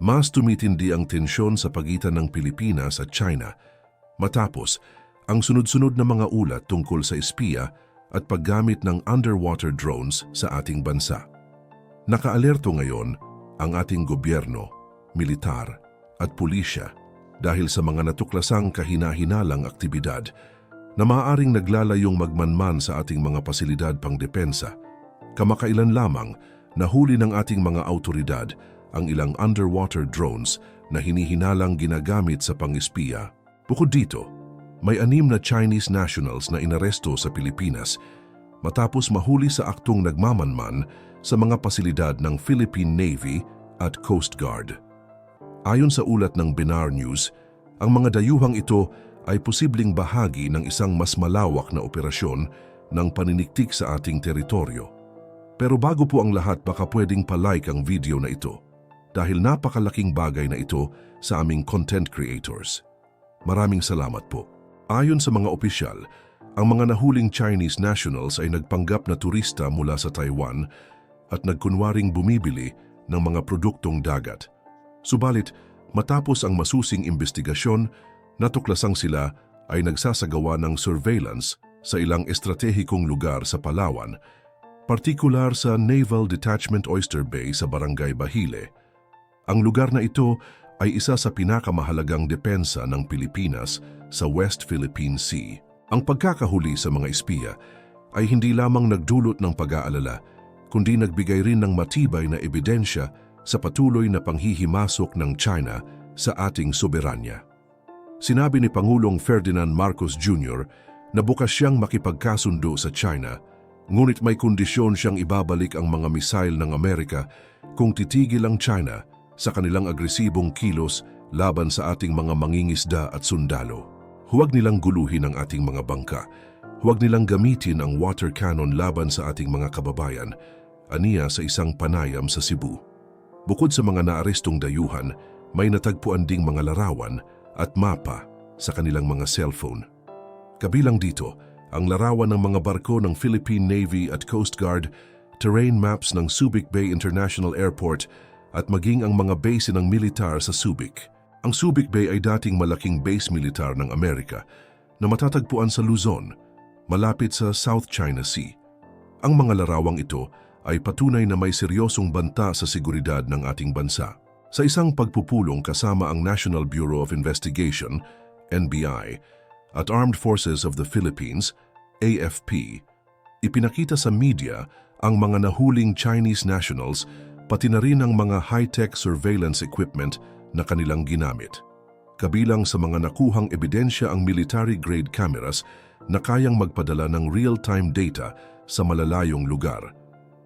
mas tumitindi ang tensyon sa pagitan ng Pilipinas at China matapos ang sunod-sunod na mga ulat tungkol sa espiya at paggamit ng underwater drones sa ating bansa. Nakaalerto ngayon ang ating gobyerno, militar at pulisya dahil sa mga natuklasang kahina-hinalang aktibidad na maaaring naglalayong magmanman sa ating mga pasilidad pangdepensa. Kamakailan lamang nahuli ng ating mga autoridad ang ilang underwater drones na hinihinalang ginagamit sa pangispiya. Bukod dito, may anim na Chinese nationals na inaresto sa Pilipinas matapos mahuli sa aktong nagmamanman sa mga pasilidad ng Philippine Navy at Coast Guard. Ayon sa ulat ng Binar News, ang mga dayuhang ito ay posibleng bahagi ng isang mas malawak na operasyon ng paniniktik sa ating teritoryo. Pero bago po ang lahat baka pwedeng palike ang video na ito dahil napakalaking bagay na ito sa aming content creators. Maraming salamat po. Ayon sa mga opisyal, ang mga nahuling Chinese nationals ay nagpanggap na turista mula sa Taiwan at nagkunwaring bumibili ng mga produktong dagat. Subalit, matapos ang masusing investigasyon, natuklasang sila ay nagsasagawa ng surveillance sa ilang estratehikong lugar sa Palawan, partikular sa Naval Detachment Oyster Bay sa Barangay Bahile. Ang lugar na ito ay isa sa pinakamahalagang depensa ng Pilipinas sa West Philippine Sea. Ang pagkakahuli sa mga espiya ay hindi lamang nagdulot ng pag-aalala, kundi nagbigay rin ng matibay na ebidensya sa patuloy na panghihimasok ng China sa ating soberanya. Sinabi ni Pangulong Ferdinand Marcos Jr. na bukas siyang makipagkasundo sa China, ngunit may kondisyon siyang ibabalik ang mga misail ng Amerika kung titigil ang China sa kanilang agresibong kilos laban sa ating mga mangingisda at sundalo. Huwag nilang guluhin ang ating mga bangka. Huwag nilang gamitin ang water cannon laban sa ating mga kababayan, aniya sa isang panayam sa Cebu. Bukod sa mga naarestong dayuhan, may natagpuan ding mga larawan at mapa sa kanilang mga cellphone. Kabilang dito, ang larawan ng mga barko ng Philippine Navy at Coast Guard, terrain maps ng Subic Bay International Airport at maging ang mga base ng militar sa Subic. Ang Subic Bay ay dating malaking base militar ng Amerika na matatagpuan sa Luzon, malapit sa South China Sea. Ang mga larawang ito ay patunay na may seryosong banta sa seguridad ng ating bansa. Sa isang pagpupulong kasama ang National Bureau of Investigation, NBI, at Armed Forces of the Philippines, AFP, ipinakita sa media ang mga nahuling Chinese nationals pati na rin ang mga high-tech surveillance equipment na kanilang ginamit. Kabilang sa mga nakuhang ebidensya ang military-grade cameras na kayang magpadala ng real-time data sa malalayong lugar.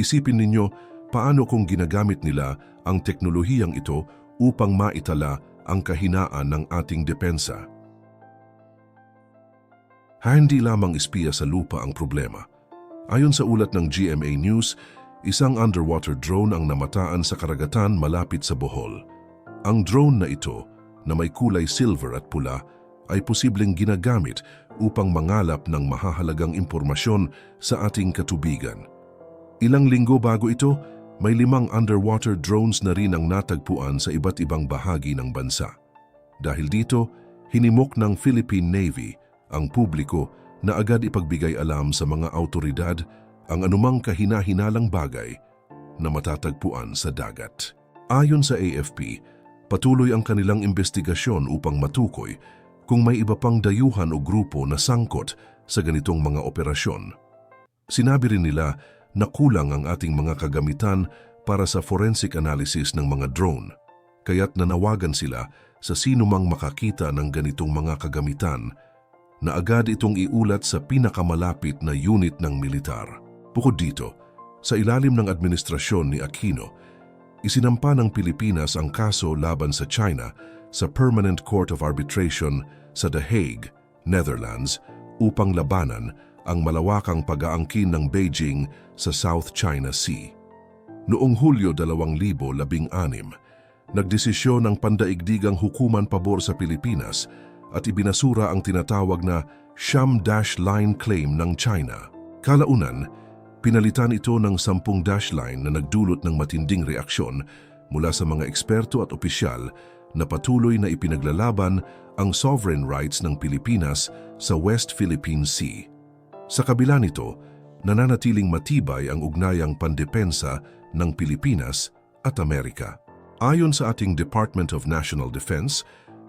Isipin ninyo paano kung ginagamit nila ang teknolohiyang ito upang maitala ang kahinaan ng ating depensa. Hindi lamang espiya sa lupa ang problema. Ayon sa ulat ng GMA News, isang underwater drone ang namataan sa karagatan malapit sa Bohol. Ang drone na ito, na may kulay silver at pula, ay posibleng ginagamit upang mangalap ng mahahalagang impormasyon sa ating katubigan. Ilang linggo bago ito, may limang underwater drones na rin ang natagpuan sa iba't ibang bahagi ng bansa. Dahil dito, hinimok ng Philippine Navy ang publiko na agad ipagbigay alam sa mga autoridad ang anumang kahina-hinalang bagay na matatagpuan sa dagat. Ayon sa AFP, patuloy ang kanilang investigasyon upang matukoy kung may iba pang dayuhan o grupo na sangkot sa ganitong mga operasyon. Sinabi rin nila na kulang ang ating mga kagamitan para sa forensic analysis ng mga drone, kaya't nanawagan sila sa sinumang makakita ng ganitong mga kagamitan na agad itong iulat sa pinakamalapit na unit ng militar. Bukod dito, sa ilalim ng administrasyon ni Aquino, isinampa ng Pilipinas ang kaso laban sa China sa Permanent Court of Arbitration sa The Hague, Netherlands, upang labanan ang malawakang pag-aangkin ng Beijing sa South China Sea. Noong Hulyo 2016, nagdesisyon ang pandaigdigang hukuman pabor sa Pilipinas at ibinasura ang tinatawag na Sham Dash Line Claim ng China. Kalaunan, pinalitan ito ng sampung dash line na nagdulot ng matinding reaksyon mula sa mga eksperto at opisyal na patuloy na ipinaglalaban ang sovereign rights ng Pilipinas sa West Philippine Sea. Sa kabila nito, nananatiling matibay ang ugnayang pandepensa ng Pilipinas at Amerika. Ayon sa ating Department of National Defense,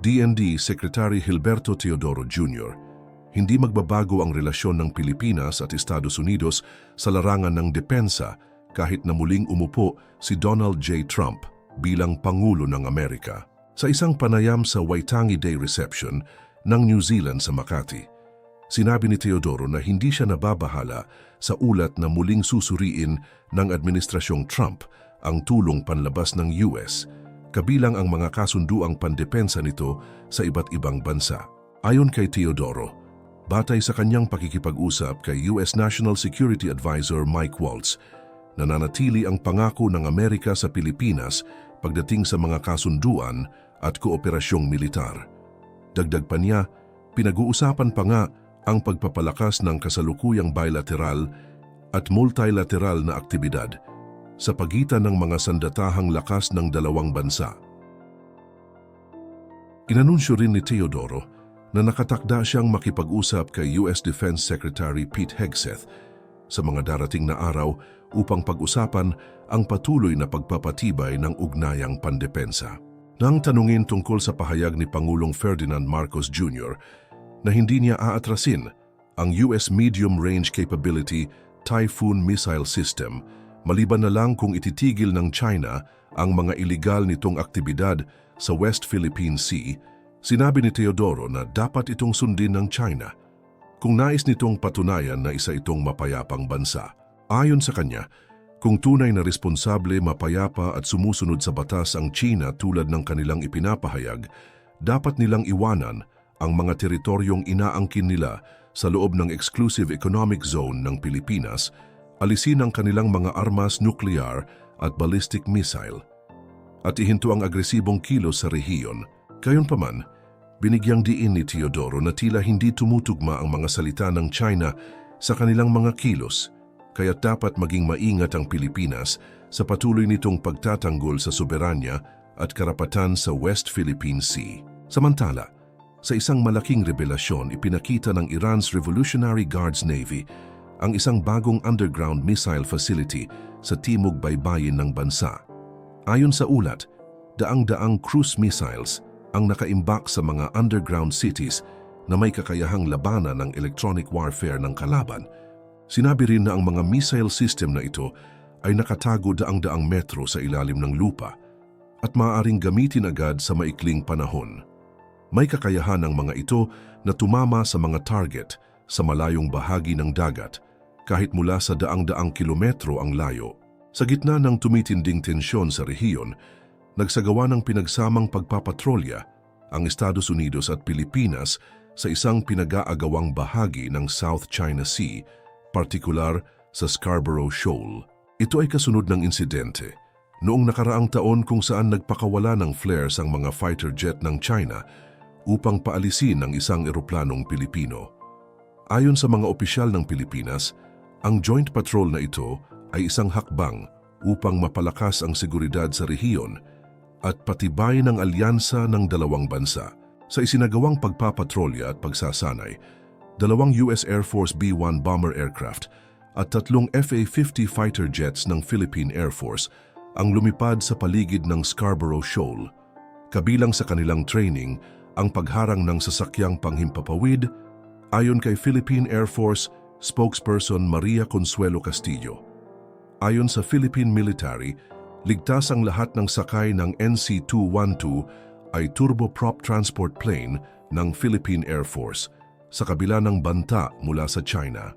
DND Secretary Hilberto Teodoro Jr., hindi magbabago ang relasyon ng Pilipinas at Estados Unidos sa larangan ng depensa kahit na muling umupo si Donald J. Trump bilang Pangulo ng Amerika. Sa isang panayam sa Waitangi Day Reception ng New Zealand sa Makati, sinabi ni Teodoro na hindi siya nababahala sa ulat na muling susuriin ng Administrasyong Trump ang tulong panlabas ng US, kabilang ang mga kasunduang pandepensa nito sa iba't ibang bansa. Ayon kay Teodoro, batay sa kanyang pakikipag-usap kay US National Security Advisor Mike Waltz, nananatili ang pangako ng Amerika sa Pilipinas pagdating sa mga kasunduan at kooperasyong militar. Dagdag pa niya, pinag-uusapan pa nga ang pagpapalakas ng kasalukuyang bilateral at multilateral na aktibidad sa pagitan ng mga sandatahang lakas ng dalawang bansa. Inanunsyo rin ni Teodoro na nakatakda siyang makipag-usap kay US Defense Secretary Pete Hegseth sa mga darating na araw upang pag-usapan ang patuloy na pagpapatibay ng ugnayang pandepensa. Nang tanungin tungkol sa pahayag ni Pangulong Ferdinand Marcos Jr. na hindi niya aatrasin ang US Medium Range Capability Typhoon Missile System maliban na lang kung ititigil ng China ang mga iligal nitong aktibidad sa West Philippine Sea, sinabi ni Teodoro na dapat itong sundin ng China kung nais nitong patunayan na isa itong mapayapang bansa. Ayon sa kanya, kung tunay na responsable, mapayapa at sumusunod sa batas ang China tulad ng kanilang ipinapahayag, dapat nilang iwanan ang mga teritoryong inaangkin nila sa loob ng Exclusive Economic Zone ng Pilipinas, alisin ang kanilang mga armas nuklear at ballistic missile, at ihinto ang agresibong kilos sa rehiyon. Gayunpaman, binigyang diin ni Teodoro na tila hindi tumutugma ang mga salita ng China sa kanilang mga kilos, kaya dapat maging maingat ang Pilipinas sa patuloy nitong pagtatanggol sa soberanya at karapatan sa West Philippine Sea. Samantala, sa isang malaking revelasyon ipinakita ng Iran's Revolutionary Guards Navy ang isang bagong underground missile facility sa timog baybayin ng bansa. Ayon sa ulat, daang-daang cruise missiles ang nakaimbak sa mga underground cities na may kakayahang labanan ng electronic warfare ng kalaban Sinabi rin na ang mga missile system na ito ay nakatago daang-daang metro sa ilalim ng lupa at maaaring gamitin agad sa maikling panahon. May kakayahan ng mga ito na tumama sa mga target sa malayong bahagi ng dagat kahit mula sa daang-daang kilometro ang layo. Sa gitna ng tumitinding tensyon sa rehiyon, nagsagawa ng pinagsamang pagpapatrolya ang Estados Unidos at Pilipinas sa isang pinag-aagawang bahagi ng South China Sea partikular sa Scarborough Shoal. Ito ay kasunod ng insidente noong nakaraang taon kung saan nagpakawala ng flares ang mga fighter jet ng China upang paalisin ang isang eroplanong Pilipino. Ayon sa mga opisyal ng Pilipinas, ang joint patrol na ito ay isang hakbang upang mapalakas ang seguridad sa rehiyon at patibayin ang alyansa ng dalawang bansa. Sa isinagawang pagpapatrolya at pagsasanay, dalawang US Air Force B-1 bomber aircraft at tatlong FA-50 fighter jets ng Philippine Air Force ang lumipad sa paligid ng Scarborough Shoal. Kabilang sa kanilang training ang pagharang ng sasakyang panghimpapawid ayon kay Philippine Air Force spokesperson Maria Consuelo Castillo. Ayon sa Philippine Military, ligtas ang lahat ng sakay ng NC-212 ay turboprop transport plane ng Philippine Air Force – sa kabila ng banta mula sa China.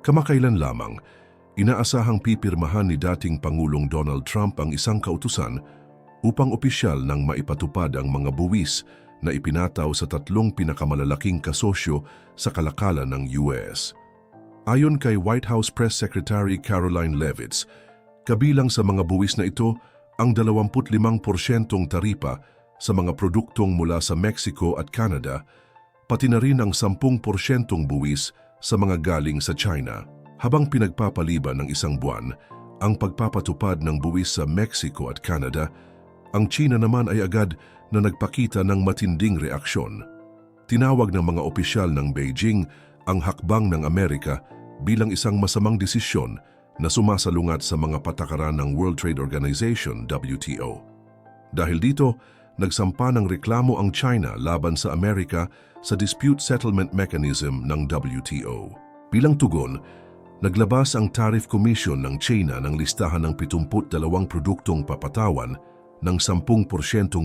Kamakailan lamang, inaasahang pipirmahan ni dating Pangulong Donald Trump ang isang kautusan upang opisyal nang maipatupad ang mga buwis na ipinataw sa tatlong pinakamalalaking kasosyo sa kalakalan ng US. Ayon kay White House Press Secretary Caroline Levitz, kabilang sa mga buwis na ito ang 25% taripa sa mga produktong mula sa Mexico at Canada, pati na rin ang 10% buwis sa mga galing sa China. Habang pinagpapaliban ng isang buwan, ang pagpapatupad ng buwis sa Mexico at Canada, ang China naman ay agad na nagpakita ng matinding reaksyon. Tinawag ng mga opisyal ng Beijing ang hakbang ng Amerika bilang isang masamang desisyon na sumasalungat sa mga patakaran ng World Trade Organization, WTO. Dahil dito, nagsampa ng reklamo ang China laban sa Amerika sa Dispute Settlement Mechanism ng WTO. Bilang tugon, naglabas ang Tariff Commission ng China ng listahan ng 72 produktong papatawan ng 10%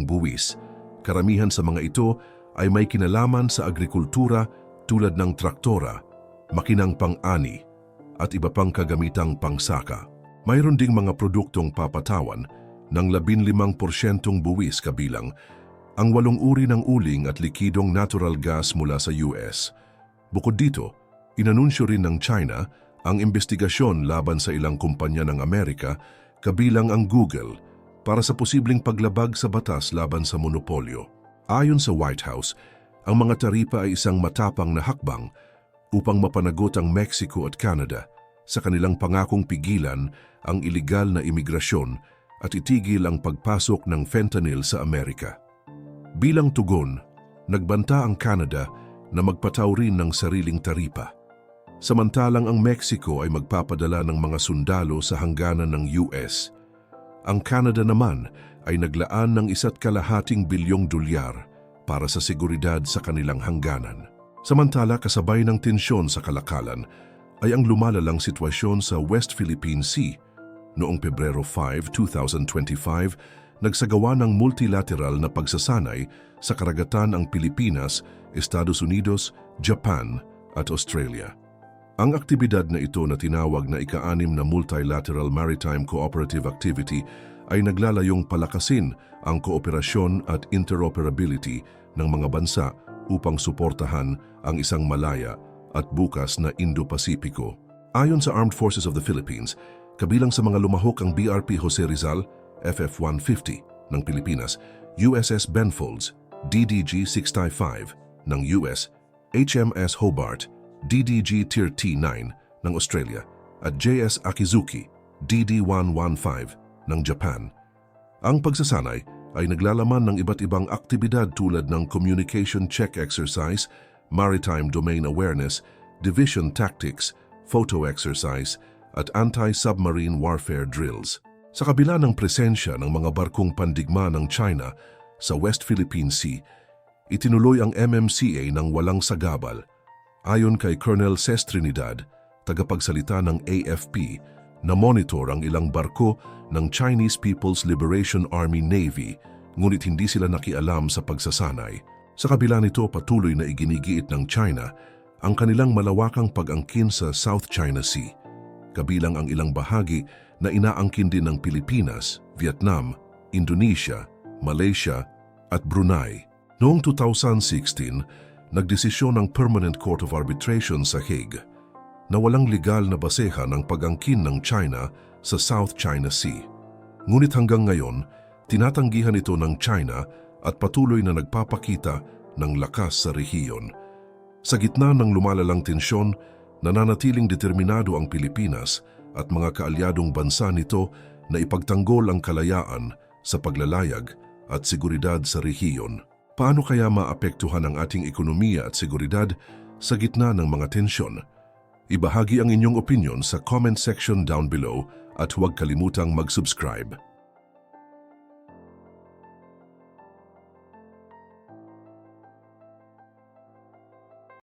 buwis. Karamihan sa mga ito ay may kinalaman sa agrikultura tulad ng traktora, makinang pang-ani, at iba pang kagamitang pangsaka. Mayroon ding mga produktong papatawan ng 15% buwis kabilang ang walong uri ng uling at likidong natural gas mula sa US. Bukod dito, inanunsyo rin ng China ang investigasyon laban sa ilang kumpanya ng Amerika kabilang ang Google para sa posibleng paglabag sa batas laban sa monopolyo. Ayon sa White House, ang mga taripa ay isang matapang na hakbang upang mapanagot ang Mexico at Canada sa kanilang pangakong pigilan ang iligal na imigrasyon at itigil ang pagpasok ng fentanyl sa Amerika. Bilang tugon, nagbanta ang Canada na magpataw rin ng sariling taripa. Samantalang ang Mexico ay magpapadala ng mga sundalo sa hangganan ng US. Ang Canada naman ay naglaan ng isa't kalahating bilyong dolyar para sa seguridad sa kanilang hangganan. Samantala kasabay ng tensyon sa kalakalan ay ang lumalalang sitwasyon sa West Philippine Sea. Noong Pebrero 5, 2025, nagsagawa ng multilateral na pagsasanay sa karagatan ang Pilipinas, Estados Unidos, Japan at Australia. Ang aktibidad na ito na tinawag na ika-anim na Multilateral Maritime Cooperative Activity ay naglalayong palakasin ang kooperasyon at interoperability ng mga bansa upang suportahan ang isang malaya at bukas na Indo-Pasipiko. Ayon sa Armed Forces of the Philippines, kabilang sa mga lumahok ang BRP Jose Rizal, FF-150 ng Pilipinas, USS Benfolds, DDG-655 ng US, HMS Hobart, DDG Tier T9 ng Australia at JS Akizuki, DD-115 ng Japan. Ang pagsasanay ay naglalaman ng iba't ibang aktibidad tulad ng Communication Check Exercise, Maritime Domain Awareness, Division Tactics, Photo Exercise, at Anti-Submarine Warfare Drills. Sa kabila ng presensya ng mga barkong pandigma ng China sa West Philippine Sea, itinuloy ang MMCA ng walang sagabal. Ayon kay Colonel Ces Trinidad, tagapagsalita ng AFP, na monitor ang ilang barko ng Chinese People's Liberation Army Navy, ngunit hindi sila nakialam sa pagsasanay. Sa kabila nito patuloy na iginigiit ng China ang kanilang malawakang pag-angkin sa South China Sea, kabilang ang ilang bahagi na inaangkin din ng Pilipinas, Vietnam, Indonesia, Malaysia at Brunei. Noong 2016, nagdesisyon ang Permanent Court of Arbitration sa Hague na walang legal na basehan ang pag-angkin ng China sa South China Sea. Ngunit hanggang ngayon, tinatanggihan ito ng China at patuloy na nagpapakita ng lakas sa rehiyon. Sa gitna ng lumalalang tensyon, nananatiling determinado ang Pilipinas at mga kaalyadong bansa nito na ipagtanggol ang kalayaan sa paglalayag at seguridad sa rehiyon. Paano kaya maapektuhan ang ating ekonomiya at seguridad sa gitna ng mga tensyon? Ibahagi ang inyong opinion sa comment section down below at huwag kalimutang mag-subscribe.